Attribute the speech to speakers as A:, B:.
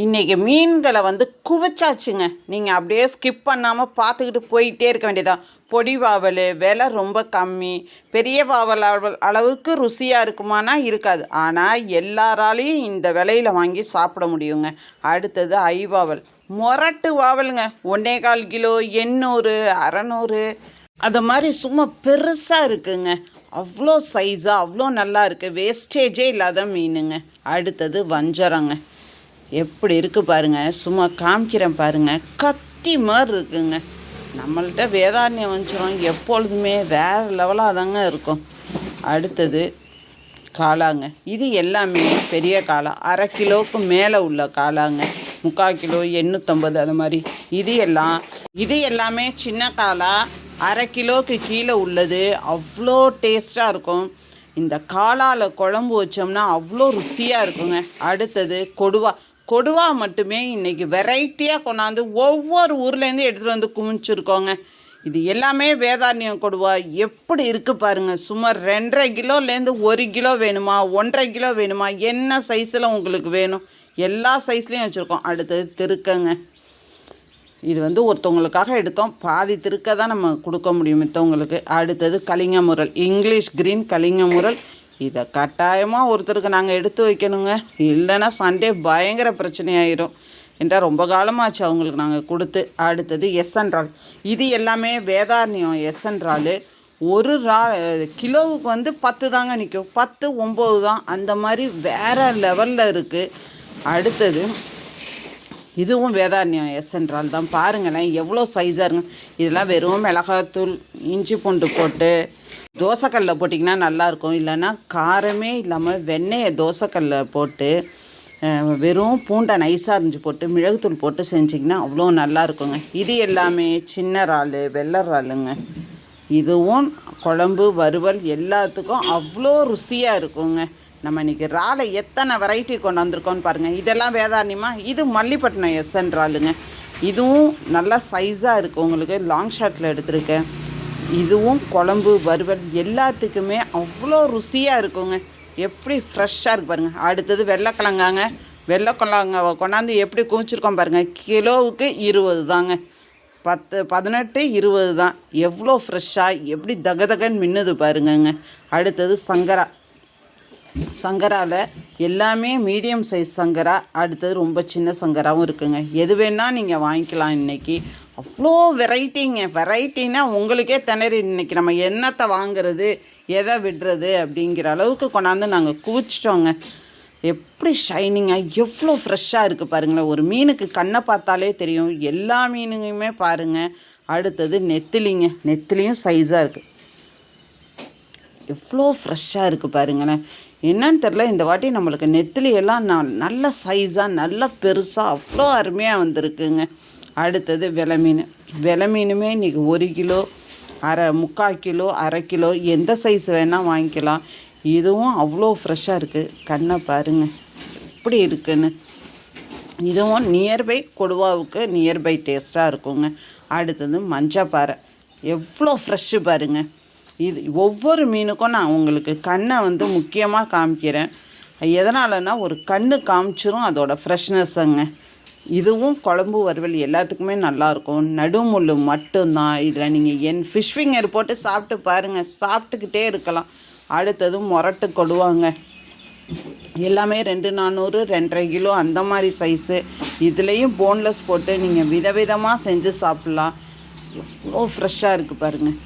A: இன்றைக்கி மீன்களை வந்து குவிச்சாச்சுங்க. நீங்கள் அப்படியே ஸ்கிப் பண்ணாமல் பார்த்துக்கிட்டு போயிட்டே இருக்க வேண்டியதான் பொடி வாவல் விலை ரொம்ப கம்மி. பெரிய வாவல் அளவுக்கு ருசியாக இருக்குமானா இருக்காது. ஆனால் எல்லாராலையும் இந்த விலையில் வாங்கி சாப்பிட முடியுங்க. அடுத்தது ஐவாவல் மொரட்டு வாவலுங்க. ஒன்றே கால் கிலோ எண்ணூறு அறநூறு. அது மாதிரி சும்மா பெருசாக இருக்குங்க. அவ்வளோ சைஸாக அவ்வளோ நல்லா இருக்குது வேஸ்டேஜே இல்லாத மீனுங்க. அடுத்தது வஞ்சரங்க. எப்படி இருக்கு பாருங்க. சும்மா காமிக்கிறேன் பாருங்க. கத்தி மாதிரி இருக்குங்க. நம்மள்கிட்ட வேதாரண்யம் வஞ்சிரம் எப்பொழுதுமே வேறு லெவலாக தாங்க இருக்கும். அடுத்தது காளாங்க. இது எல்லாமே பெரிய காளா அரை கிலோவுக்கு மேலே உள்ள காளாங்க. முக்கால் கிலோ எண்ணூற்றம்பது அது மாதிரி. இது எல்லாம் இது எல்லாமே சின்ன காளா. அரை கிலோவுக்கு கீழே உள்ளது. அவ்வளோ டேஸ்ட்டாக இருக்கும். இந்த காளால குழம்பு வச்சோம்னா அவ்வளோ ருசியாக இருக்குங்க. அடுத்தது கொடுவா. கொடுவா மட்டுமே இன்னைக்கு வெரைட்டியாக கொண்டாந்து ஒவ்வொரு ஊர்லேருந்து எடுத்துகிட்டு வந்து குமிச்சிருக்கோங்க இது எல்லாமே வேதாரண்யம் கொடுவா. எப்படி இருக்குது பாருங்க. சுமார் ரெண்டரை கிலோலேருந்து ஒரு கிலோ வேணுமா? ஒன்றரை கிலோ வேணுமா? என்ன சைஸில் உங்களுக்கு வேணும்? எல்லா சைஸ்லேயும் வச்சுருக்கோம். அடுத்தது திருக்கங்க. இது வந்து ஒருத்தவங்களுக்காக எடுத்தோம். பாதி திருக்க தான் நம்ம கொடுக்க முடியும் மித்தவங்களுக்கு. அடுத்தது கலிங்க முரல் இங்கிலீஷ் கிரீன் கலிங்க முரல் இதை கட்டாயமாக ஒருத்தருக்கு நாங்கள் எடுத்து வைக்கணுங்க. இல்லைன்னா சண்டே பயங்கர பிரச்சனையாயிரும். என்றால் ரொம்ப காலமாச்சு அவங்களுக்கு நாங்கள் கொடுத்து. அடுத்தது எஸ்என்றால் இது எல்லாமே வேதாரண்யம் எஸ்என்றால் ஒரு ரா கிலோவுக்கு வந்து பத்து தாங்க நிற்கும் பத்து ஒம்பது தான். அந்த மாதிரி வேறு லெவலில் இருக்குது அடுத்தது இதுவும் வேதாரண்யம் எஸ் என்றால் தான். பாருங்களேன் எவ்வளோ சைஸாக இருங்க இதெல்லாம் வெறும் மிளகாத்தூள் இஞ்சி பூண்டு போட்டு தோசைக்கல்ல போட்டிங்கன்னா நல்லாயிருக்கும். இல்லைன்னா காரமே இல்லாமல் வெண்ணெயை தோசைக்கல்ல போட்டு வெறும் பூண்டை நைஸாக அரிஞ்சு போட்டு மிளகுத்தூள் போட்டு செஞ்சிங்கன்னா அவ்வளோ நல்லா இருக்குங்க இது எல்லாமே சின்ன இறால் வெள்ளை இறாலுங்க. இதுவும் குழம்பு வறுவல் எல்லாத்துக்கும் அவ்வளோ ருசியாக இருக்குங்க. நம்ம இன்னைக்கு இறாலை எத்தனை வெரைட்டி கொண்டு வந்திருக்கோம்னு பாருங்கள் இதெல்லாம் வேதாரணியமாக இது மல்லிப்பட்டினம் எஸ்என் இறாலுங்க. இதுவும் நல்லா சைஸாக இருக்குது உங்களுக்கு லாங் ஷாட்டில் எடுத்திருக்கேன். இதுவும் குழம்பு வறுவல் எல்லாத்துக்குமே அவ்வளோ ருசியாக இருக்குங்க. எப்படி ஃப்ரெஷ்ஷாக இருக்கு பாருங்கள் அடுத்தது வெள்ளைக்கிழங்காங்க. வெள்ளைக்கிழங்க கொண்டாந்து எப்படி குவிச்சிருக்கோம் பாருங்கள் கிலோவுக்கு இருபது தாங்க. பத்து பதினெட்டு இருபது தான். எவ்வளோ ஃப்ரெஷ்ஷாக எப்படி தகதகன்னு மின்னுது பாருங்கங்க. அடுத்தது சங்கரா. சங்கராவில் எல்லாமே மீடியம் சைஸ் சங்கரா அடுத்தது ரொம்ப சின்ன சங்கராவும் இருக்குங்க. எது வேணால் நீங்கள் வாங்கிக்கலாம் இன்றைக்கி அவ்வளோ வெரைட்டிங்க. வெரைட்டினா உங்களுக்கே திணறி இன்னைக்கு நம்ம என்னத்தை வாங்குறது எதை விடுறது அப்படிங்கிற அளவுக்கு கொண்டாந்து நாங்கள் குவிச்சிட்டோங்க. எப்படி ஷைனிங்காக எவ்வளோ ஃப்ரெஷ்ஷாக இருக்குது பாருங்களேன். ஒரு மீனுக்கு கண்ணை பார்த்தாலே தெரியும். எல்லா மீனுங்களுமே பாருங்கள் அடுத்தது நெத்திலிங்க. நெத்திலியும் சைஸாக இருக்குது எவ்வளோ ஃப்ரெஷ்ஷாக இருக்குது பாருங்களேன். என்னன்னு தெரில இந்த வாட்டி நம்மளுக்கு நெத்திலி எல்லாம் நான் நல்ல சைஸாக நல்ல பெருசாக அவ்வளோ அருமையாக வந்திருக்குங்க. அடுத்தது விலை மீன் விலை மீனுமே இன்றைக்கி ஒரு கிலோ அரை முக்கால் கிலோ அரை கிலோ எந்த சைஸ் வேணால் வாங்கிக்கலாம். இதுவும் அவ்வளோ ஃப்ரெஷ்ஷாக இருக்குது கண்ணை பாருங்க. எப்படி இருக்குன்னு. இதுவும் நியர்பை கொடுவாவுக்கு நியர்பை டேஸ்ட்டாக இருக்குங்க. அடுத்தது மஞ்சப்பாறை. எவ்வளோ ஃப்ரெஷ்ஷு பாருங்க. இது ஒவ்வொரு மீனுக்கும் நான் உங்களுக்கு கண்ணை வந்து முக்கியமாக காமிக்கிறேன். எதனாலன்னா ஒரு கண்ணு காமிச்சிரும் அதோட ஃப்ரெஷ்னஸ்ஸுங்க இதுவும் குழம்பு வறுவல் எல்லாத்துக்குமே நல்லாயிருக்கும். நடுமுள்ளு மட்டும்தான் இதில். நீங்கள் என் ஃபிஷ் ஃபிங்கர் போட்டு சாப்பிட்டு பாருங்கள் சாப்பிட்டுக்கிட்டே இருக்கலாம். அடுத்தது முரட்டு கொடுவாங்க. எல்லாமே ரெண்டு நானூறு ரெண்டரை கிலோ அந்த மாதிரி சைஸு இதுலேயும் போன்லெஸ் போட்டு நீங்கள் விதவிதமாக செஞ்சு சாப்பிட்லாம். எவ்வளோ ஃப்ரெஷ்ஷாக இருக்குது பாருங்கள்